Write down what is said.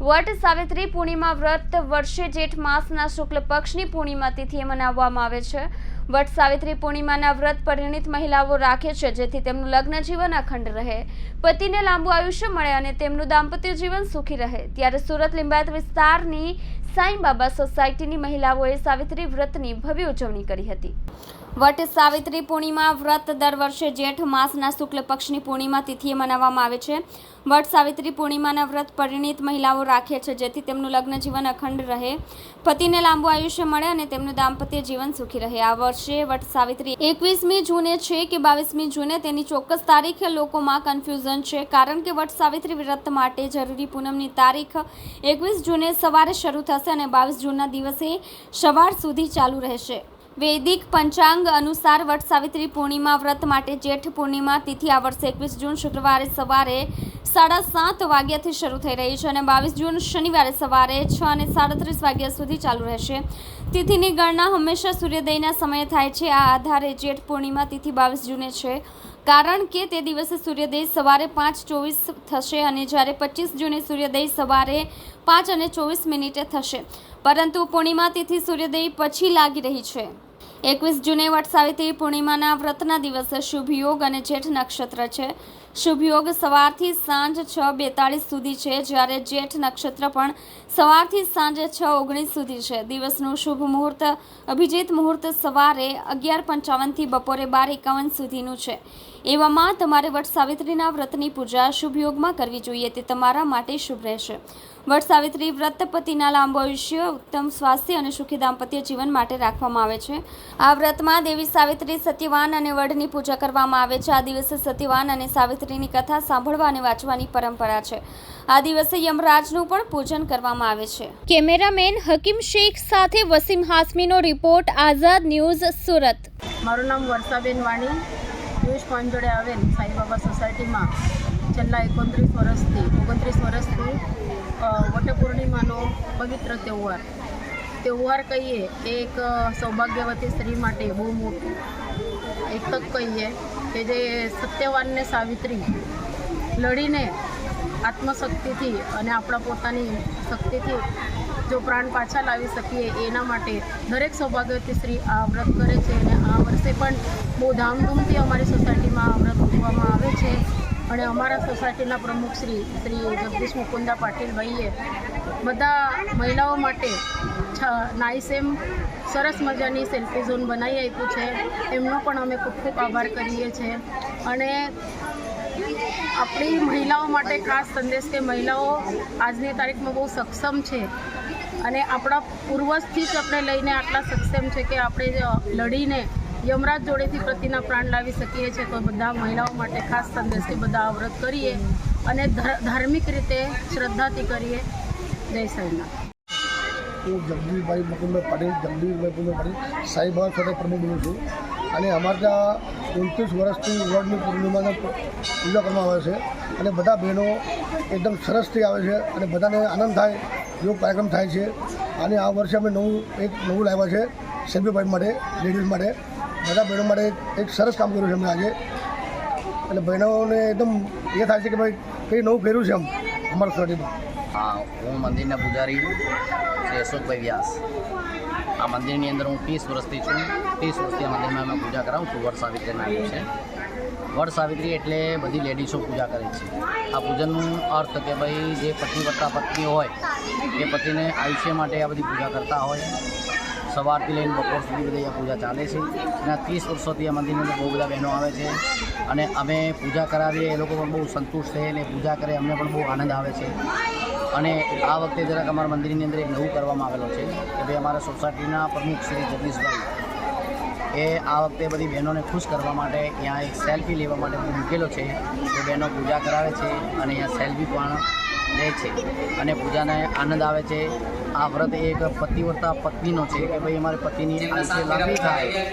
વટ સાવિત્રી પૂર્ણિમા વ્રત વર્ષે જેઠ માસના શુક્લ પક્ષની પૂર્ણિમા તિથિએ મનાવવામાં આવે છે. વટ સાવિત્રી પૂર્ણિમાના વ્રત પરિણીત મહિલાઓ રાખે છે, જેથી તેમનું લગ્ન જીવન અખંડ રહે. પતિને લાંબુ આયુષ્ય મળે અને તેમનું દાંપત્ય જીવન સુખી રહે. ત્યારે સુરત લિંબાયત વિસ્તારની સાંઈ બાબા સોસાયટીની મહિલાઓએ સાવિત્રી વ્રતની ભવ્ય ઉજવણી કરી હતી. વટ સાવિત્રી પૂર્ણિમા વ્રત દર વર્ષે જેઠ માસના શુક્લ પક્ષની પૂર્ણિમા તિથિએ મનાવવામાં આવે છે. વટ સાવિત્રી પૂર્ણિમાના વ્રત પરિણીત મહિલાઓ રાખે છે, જેથી તેમનું લગ્ન જીવન અખંડ રહે. પતિને લાંબુ આયુષ્ય મળે અને તેમનું દાંપત્ય જીવન સુખી રહે. આ વર્ષે વટ સાવિત્રી એકવીસમી જૂને છે કે બાવીસમી જૂને તેની ચોક્કસ તારીખે લોકોમાં કન્ફ્યુઝન છે, કારણ કે વટ સાવિત્રી વ્રત માટે જરૂરી પૂનમની તારીખ એકવીસ જૂને સવારે શરૂ થશે અને બાવીસ જૂનના દિવસે સવાર સુધી ચાલુ રહેશે. વૈદિક પંચાંગ અનુસાર વટ સાવિત્રી પૂર્ણિમા વ્રત માટે જેઠ પૂર્ણિમા તિથિ આ વર્ષે એકવીસ જૂન શુક્રવારે સવારે સાડા સાત વાગ્યાથી શરૂ થઈ રહી છે અને બાવીસ જૂન શનિવારે સવારે છ અને સાડત્રીસ વાગ્યા સુધી ચાલુ રહેશે. તિથિની ગણના હંમેશા સૂર્યોદયના સમયે થાય છે. આ આધારે જેઠ પૂર્ણિમા તિથિ બાવીસ જૂને છે. કારણ કે તે દિવસે સૂર્યોદય સવારે પાંચ ચોવીસ થશે અને જ્યારે પચીસ જૂને સૂર્યોદય સવારે પાંચ અને ચોવીસ મિનિટે થશે. પરંતુ પૂર્ણિમા તિથિ સૂર્યોદય પછી લાગી રહી છે. એકવીસ જૂને વટ સાવિત્રી પૂર્ણિમાના વ્રતના દિવસે શુભ યોગ અને જેઠ નક્ષત્ર છે. શુભ યોગ સવારથી સાંજ છ બેતાળીસ સુધી છે. જ્યારે જેઠ નક્ષત્ર પણ સવારથી સાંજે છ ઓગણીસ સુધી છે. દિવસનું શુભ મુહૂર્ત, અભિજીત મુહૂર્ત સવારે અગિયાર પંચાવનથી બપોરે બાર એકાવન સુધીનું છે. એવામાં તમારે વટ સાવિત્રીના વ્રતની પૂજા શુભ યોગમાં કરવી જોઈએ. તે તમારા માટે શુભ રહેશે. વટ સાવિત્રી વ્રત પતિના લાંબો આયુષ્ય, ઉત્તમ સ્વાસ્થ્ય અને સુખી દાંપત્ય જીવન માટે રાખવામાં આવે છે. આ વ્રતમાં દેવી સાવિત્રી સત્યવાન અને વડની પૂજા કરવામાં આવે છે. આ દિવસે સત્યવાન અને સાવિત્રીની કથા સાંભળવા અને વાંચવાની પરંપરા છે. આ દિવસે યમરાજનું પણ પૂજન કરવામાં આવે છે. કેમેરામેન હકીમ શેખ સાથે વસીમ હાસમીનો રિપોર્ટ આઝાદ ન્યૂઝ સુરત. મારું નામ વર્ષાબેન વાણી પિયુષ પાંચ જોડે આવેલ સાંઈબાબા સોસાયટીમાં છેલ્લા એકોણત્રીસ વર્ષથી ઓગણત્રીસ વર્ષથી વટપૂર્ણિમાનો વટ પૂર્ણિમાનો પવિત્ર તહેવાર. તહેવાર કહીએ એક સૌભાગ્યવતી સ્ત્રી માટે બહુ મોટું એક કહીએ કે જે સત્યવાનને સાવિત્રી લડીને આત્મશક્તિથી અને આપણા પોતાની શક્તિથી જો પ્રાણ પાછા લાવી શકીએ એના માટે દરેક સૌભાગ્યવતી સ્ત્રી આ વ્રત કરે છે અને આ વર્ષે પણ બહુ ધામધૂમથી અમારી સોસાયટીમાં આ વ્રત મૂકવામાં આવે છે. અને અમારા સોસાયટીના પ્રમુખ શ્રી શ્રી જગદીશ મુકુંદા પાટીલભાઈએ બધા મહિલાઓ માટે છ એમ સરસ મજાની સેલ્ફી ઝોન બનાવી આપ્યું છે. એમનો પણ અમે ખૂબ ખૂબ આભાર કરીએ છીએ. અને આપણી મહિલાઓ માટે ખાસ સંદેશ કે મહિલાઓ આજની તારીખમાં બહુ સક્ષમ છે. અને આપણા પૂર્વજથી જ આપણે લઈને આટલા સક્ષમ છે કે આપણે લડીને યમરાજ જોડેથી પ્રતિના પ્રાણ લાવી શકીએ છીએ તો બધા મહિલાઓ માટે ખાસ સંદેશ બધા અવરત કરીએ અને ધાર્મિક રીતે શ્રદ્ધાથી કરીએ. જય સાંઈનાથ. હું જગદીશભાઈ મુકુંદભાઈ પટેલ, જગદીશભાઈ મુકુંદભાઈ પટેલ સાઈબાબા સાથે પ્રમુખ બોલું છું. અને અમારે ત્યાં ઉનત્રીસ વર્ષથી વડની પૂર્ણિમાનો પૂજા કરવામાં આવે છે. અને બધા બહેનો એકદમ સરસથી આવે છે અને બધાને આનંદ થાય એવો કાર્યક્રમ થાય છે. અને આ વર્ષે અમે નવું, એક નવું લાવ્યા છે સેલ્ફી માટે, લેડીઝ માટે. બધા બહેનો માટે એક સરસ કામ કર્યું છે અમે આજે. એટલે બહેનોને એકદમ એ થાય છે કે ભાઈ કંઈ નવું કર્યું છે એમ અમારા સોસાયટીમાં. હા, હું મંદિરના પૂજારી શ્રી અશોકભાઈ વ્યાસ. આ મંદિરની અંદર હું ત્રીસ વર્ષથી છું. ત્રીસ વર્ષથી આ મંદિરમાં અમે પૂજા કરાવું છું. વડ સાવિત્રીના છે. વડ સાવિત્રી એટલે બધી લેડીઝો પૂજા કરે છે. આ પૂજનનું અર્થ કે ભાઈ જે પતિ વત્તા પત્ની હોય, એ પતિને આયુષ્ય માટે આ બધી પૂજા કરતા હોય. સવારથી લઈને બપોર સુધી બધી અહીંયા પૂજા ચાલે છે. અને ત્રીસ વર્ષોથી આ મંદિરની અંદર બહુ બધા બહેનો આવે છે. અને અમે પૂજા કરાવીએ, એ લોકો પણ બહુ સંતુષ્ટ છે અને પૂજા કરે, અમને પણ બહુ આનંદ આવે છે. અને આ વખતે જરાક અમારા મંદિરની અંદર એક નવું કરવામાં આવેલો છે કે ભાઈ અમારા સોસાયટીના પ્રમુખ શ્રી જગદીશભાઈ એ આ વખતે બધી બહેનોને ખુશ કરવા માટે ત્યાં એક સેલ્ફી લેવા માટે મૂકેલો છે. તો બહેનો પૂજા કરાવે છે અને અહીંયા સેલ્ફી પણ લે છે. અને પૂજાને આનંદ આવે છે. આ વ્રત એક પતિવર્તા પત્નીનો છે કે ભાઈ અમારે પતિની આયુષ્ય લાંબી થાય.